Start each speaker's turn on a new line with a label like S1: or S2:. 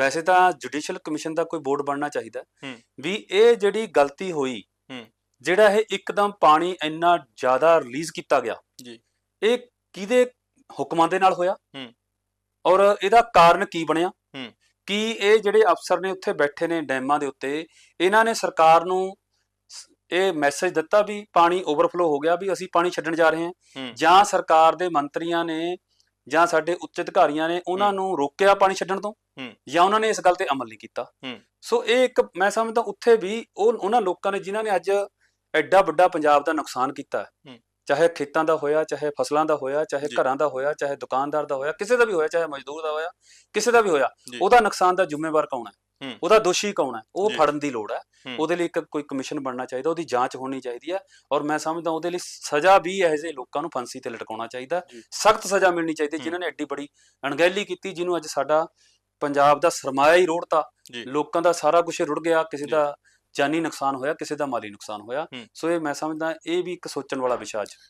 S1: ਵੈਸੇ ਤਾਂ judicial commission ਦਾ ਕੋਈ ਬੋਰਡ ਬਣਨਾ ਚਾਹੀਦਾ। ਵੀ ਇਹ ਜਿਹੜੀ ਗਲਤੀ ਹੋਈ। ਜਿਹੜਾ ਇਹ ਇੱਕਦਮ ਪਾਣੀ ਇੰਨਾ ਜ਼ਿਆਦਾ ਰਿਲੀਜ਼ ਕੀਤਾ ਗਿਆ
S2: ਜੀ।
S1: ਇਹ ਕਿਹਦੇ ਹੁਕਮਾਂ ਦੇ ਨਾਲ ਹੋਇਆ। ਔਰ ਇਹਦਾ ਕਾਰਨ ਕੀ ਬਣਿਆ। ਕੀ ਇਹ ਜਿਹੜੇ ਅਫਸਰ ਨੇ ਉੱਥੇ ਬੈਠੇ ਨੇ ਡੈਮਾਂ ਦੇ ਉੱਤੇ ਇਹਨਾਂ ਨੇ ਸਰਕਾਰ ਨੂੰ ਇਹ ਮੈਸੇਜ ਦਿੱਤਾ ਵੀ ਪਾਣੀ ਓਵਰਫਲੋ ਹੋ ਗਿਆ ਵੀ ਅਸੀਂ ਪਾਣੀ ਛੱਡਣ ਜਾ ਰਹੇ ਹਾਂ। ਜਾਂ ਸਰਕਾਰ ਦੇ ਮੰਤਰੀਆਂ ਨੇ ਜਾਂ ਸਾਡੇ ਉੱਚ ਅਧਿਕਾਰੀਆਂ ਨੇ ਉਹਨਾਂ। ਨੂੰ ਰੋਕਿਆ ਪਾਣੀ ਛੱਡਣ ਤੋਂ। ਜਾਂ ਉਹਨਾਂ ਨੇ ਇਸ ਗੱਲ ਤੇ ਅਮਲ ਨਹੀਂ ਕੀਤਾ। ਸੋ ਇਹ ਇੱਕ ਮੈਂ ਸਮਝਦਾ ਉੱਥੇ ਵੀ ਉਹ ਉਹਨਾਂ ਲੋਕਾਂ ਨੇ ਜਿਨ੍ਹਾਂ ਨੇ ਅੱਜ ਐਡਾ ਵੱਡਾ ਪੰਜਾਬ ਦਾ ਨੁਕਸਾਨ ਕੀਤਾ। ਚਾਹੇ ਖੇਤਾਂ ਦਾ ਹੋਇਆ ਚਾਹੇ ਫਸਲਾਂ ਦਾ ਹੋਇਆ ਚਾਹੇ। ਘਰਾਂ ਦਾ ਹੋਇਆ ਚਾਹੇ ਦੁਕਾਨਦਾਰ ਦਾ ਹੋਇਆ ਕਿਸੇ ਦਾ ਵੀ ਹੋਇਆ ਚਾਹੇ ਮਜ਼ਦੂਰ ਦਾ ਹੋਇਆ ਕਿਸੇ ਦਾ ਵੀ ਹੋਇਆ। ਉਹਦਾ ਨੁਕਸਾਨ ਦਾ ਜ਼ਿੰਮੇਵਾਰ ਕੌਣ ਹੈ। ਉਹਦਾ ਦੋਸ਼ੀ ਕੌਣ ਹੈ ਉਹ। ਫੜਨ ਦੀ ਲੋੜ ਹੈ। ਉਹਦੇ ਲਈ ਇੱਕ ਕੋਈ ਕਮਿਸ਼ਨ ਬਣਨਾ ਚਾਹੀਦਾ ਉਹਦੀ ਜਾਂਚ ਹੋਣੀ ਚਾਹੀਦੀ ਹੈ ਔਰ ਮੈਂ ਸਮਝਦਾ ਉਹਦੇ ਲਈ ਸਜ਼ਾ ਵੀ ਇਹੋ ਜਿਹੇ ਲੋਕਾਂ ਨੂੰ ਫਾਂਸੀ ਤੇ ਲਟਕਾਉਣਾ ਚਾਹੀਦਾ। ਸਖਤ ਸਜ਼ਾ ਮਿਲਣੀ ਚਾਹੀਦੀ। ਜਿਨ੍ਹਾਂ ਨੇ ਐਡੀ ਬੜੀ ਅਣਗਹਿਲੀ ਕੀਤੀ ਜਿਹਨੂੰ ਅੱਜ ਸਾਡਾ ਪੰਜਾਬ ਦਾ ਸਰਮਾਇਆ ਹੀ ਰੋੜਤਾ। ਲੋਕਾਂ ਦਾ ਸਾਰਾ ਕੁਝ ਰੁੜ ਗਿਆ ਕਿਸੇ। ਦਾ ਜਾਨੀ ਨੁਕਸਾਨ ਹੋਇਆ ਕਿਸੇ ਦਾ ਮਾਲੀ ਨੁਕਸਾਨ ਹੋਇਆ। ਸੋ ਇਹ ਮੈਂ ਸਮਝਦਾ ਇਹ ਵੀ ਇੱਕ ਸੋਚਣ ਵਾਲਾ ਵਿਸ਼ਾ ਅੱਜ